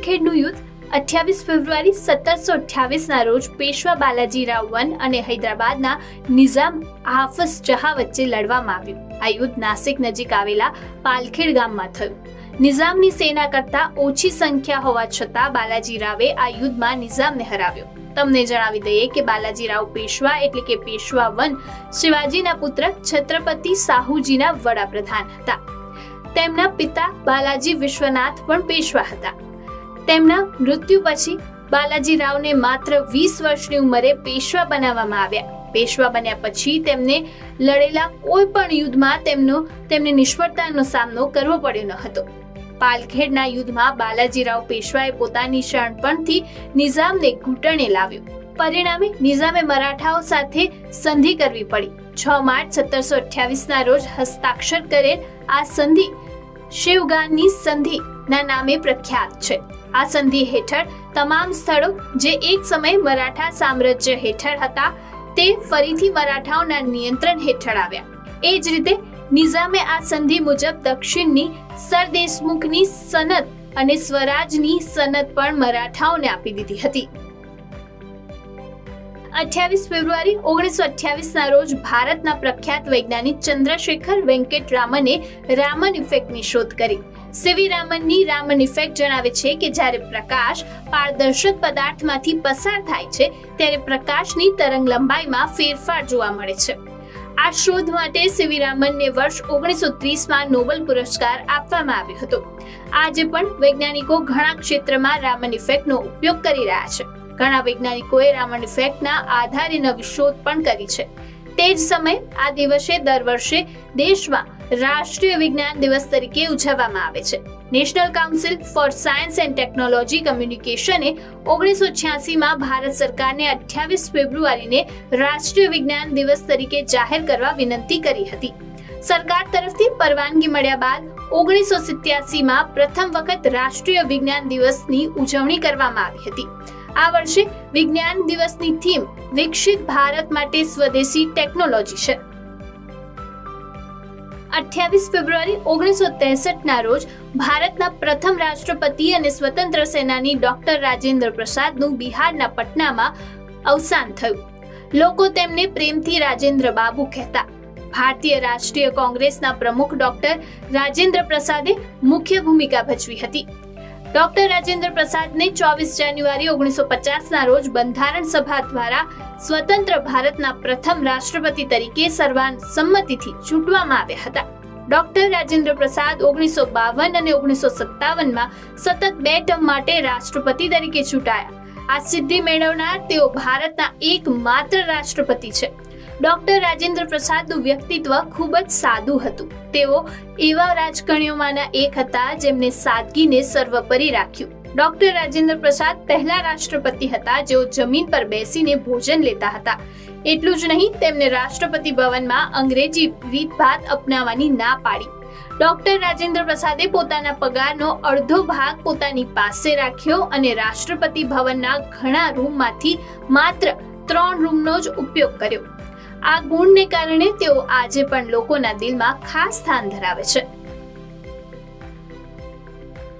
પાલખેડનું યુદ્ધ અઠ્યાવીસ ફેબ્રુઆરી સત્તરસો અઠ્યાવીસના રોજ પેશવા બાલાજી રાવ વન અને હૈદરાબાદના નિઝામ હાફઝ જહા વચ્ચે લડવામાં આવ્યું. આ યુદ્ધ નાસિક નજીક આવેલા પાલખેડ ગામમાં થયું. નિઝામની સેના કરતા ઓછી સંખ્યા હોવા છતાં બાલાજી રાવે આ યુદ્ધમાં નિઝામને હરાવ્યો. તમને જણાવી દઈએ કે બાલાજીરાવ પેશવા એટલે કે પેશવા વન શિવાજીના પુત્ર છત્રપતિ સાહુજીના વડાપ્રધાન હતા. તેમના પિતા બાલાજી વિશ્વનાથ પણ પેશવા હતા. તેમના મૃત્યુ પછી બાલાજી રાવને માત્ર વીસ વર્ષની ઉંમરે પેશવા બનાવવામાં આવ્યા. પેશવા બન્યા પછી તેમને લડેલા કોઈ પણ યુદ્ધમાં તેમનો, તેમને નિષ્ફળતાનો સામનો કરવો પડ્યો ન હતો. પાલખેડના યુદ્ધમાં બાલાજીરાવ પેશવાએ પોતાની શરણપણથી નિઝામને ઘૂંટણે લાવ્યો. પરિણામે નિઝામે મરાઠાઓ સાથે સંધિ કરવી પડી. છ માર્ચ સત્તરસો અઠ્યાવીસના રોજ હસ્તાક્ષર કરેલ આ સંધિ શિવગાનની સંધિ ના નામે પ્રખ્યાત છે. આ સંધિ હેઠળ તમામ સ્થળો જે એક સમયે મરાઠા સામ્રાજ્ય હેઠળ હતા, તે ફરીથી મરાઠાઓના નિયંત્રણ હેઠળ આવ્યા. એ જ રીતે નિઝામે આ સંધિ મુજબ દક્ષિણની સરદેશમુખની સનત અને સ્વરાજની સનત પણ મરાઠાઓને આપી દીધી હતી. અઠ્યાવીસ ફેબ્રુઆરી ઓગણીસો અઠ્યાવીસના રોજ ભારતના પ્રખ્યાત વૈજ્ઞાનિક ચંદ્રશેખર વેંકટ રામને રામન ઇફેક્ટની શોધ કરી. સીવી રામનની રામન ઇફેક્ટ જણાવે છે કે જ્યારે પ્રકાશ પારદર્શક પદાર્થમાંથી પસાર થાય છે, ત્યારે પ્રકાશની તરંગ લંબાઈમાં ફેરફાર જોવા મળે છે. આ શોધ માટે સીવી રામનને વર્ષ ઓગણીસો ત્રીસમાં નોબેલ પુરસ્કાર આપવામાં આવ્યો હતો. આજે પણ વૈજ્ઞાનિકો ઘણા ક્ષેત્રમાં રામન ઇફેક્ટનો ઉપયોગ કરી રહ્યા છે. ઘણા વૈજ્ઞાનિકોએ રામન ઇફેક્ટના આધારે નવી શોધ પણ કરી છે. તે જ સમયે આ દિવસે દર વર્ષે દેશમાં રાષ્ટ્રીય વિજ્ઞાન દિવસ તરીકે ઉજવવામાં આવે છે. National council for science and technology કમ્યુનિકેશને ઓગણીસો છ્યાસીમાં ભારત સરકારને અઠ્યાવીસ ફેબ્રુઆરીને રાષ્ટ્રીય વિજ્ઞાન દિવસ તરીકે જાહેર કરવા વિનંતી કરી હતી. સરકાર તરફથી પરવાનગી મળ્યા બાદ ઓગણીસો સિત્યાસીમાં પ્રથમ વખત રાષ્ટ્રીય વિજ્ઞાન દિવસની ઉજવણી કરવામાં આવી હતી. આ વર્ષે વિજ્ઞાન દિવસની થીમ વિકસિત ભારત માટે સ્વદેશી ટેકનોલોજી છે. અઠ્યાવીસ ફેબ્રુઆરી ઓગણીસો ત્રેસઠના રોજ ભારતના પ્રથમ રાષ્ટ્રપતિ અને સ્વતંત્ર સેનાની ડોક્ટર રાજેન્દ્ર પ્રસાદનું બિહારના પટનામાં અવસાન થયું. લોકો તેમને પ્રેમથી રાજેન્દ્ર બાબુ કહેતા. ભારતીય રાષ્ટ્રીય કોંગ્રેસના પ્રમુખ ડોક્ટર રાજેન્દ્ર પ્રસાદે મુખ્ય ભૂમિકા ભજવી હતી. ડોક્ટર રાજેન્દ્ર પ્રસાદને ચોવીસ જાન્યુઆરી ઓગણીસો પચાસના રોજ બંધારણ સભા દ્વારા સ્વતંત્ર ભારતના પ્રથમ રાષ્ટ્રપતિ તરીકે સર્વાન સંમતિથી ચૂંટવામાં આવ્યા હતા. ડોક્ટર રાજેન્દ્ર પ્રસાદ ઓગણીસો બાવન અને ઓગણીસો સત્તાવનમાં સતત બે ટર્મ માટે રાષ્ટ્રપતિ તરીકે ચૂંટાયા. આ સિદ્ધિ મેળવનાર તેઓ ભારતના એકમાત્ર રાષ્ટ્રપતિ છે. ડોક્ટર રાજેન્દ્ર પ્રસાદનું વ્યક્તિત્વ ખૂબ જ સાદું હતું. તેઓ એવા રાજકારણીઓમાંના એક હતા જેમને સાદગીને સર્વોપરી રાખ્યું. ડોક્ટર રાજેન્દ્ર પ્રસાદ પહેલા રાષ્ટ્રપતિ હતા, જેઓ જમીન પર બેસીને ભોજન લેતા હતા. એટલું જ નહીં, તેમને રાષ્ટ્રપતિ ભવનમાં અંગ્રેજી રીતભાત અપનાવવાની ના પાડી. ડોક્ટર રાજેન્દ્ર પ્રસાદે પોતાના પગારનો અડધો ભાગ પોતાની પાસે રાખ્યો અને રાષ્ટ્રપતિ ભવનના ઘણા રૂમમાંથી માત્ર ત્રણ રૂમનો જ ઉપયોગ કર્યો. આ ગુણને કારણે તેઓ આજે પણ લોકોના દિલમાં ખાસ સ્થાન ધરાવે છે.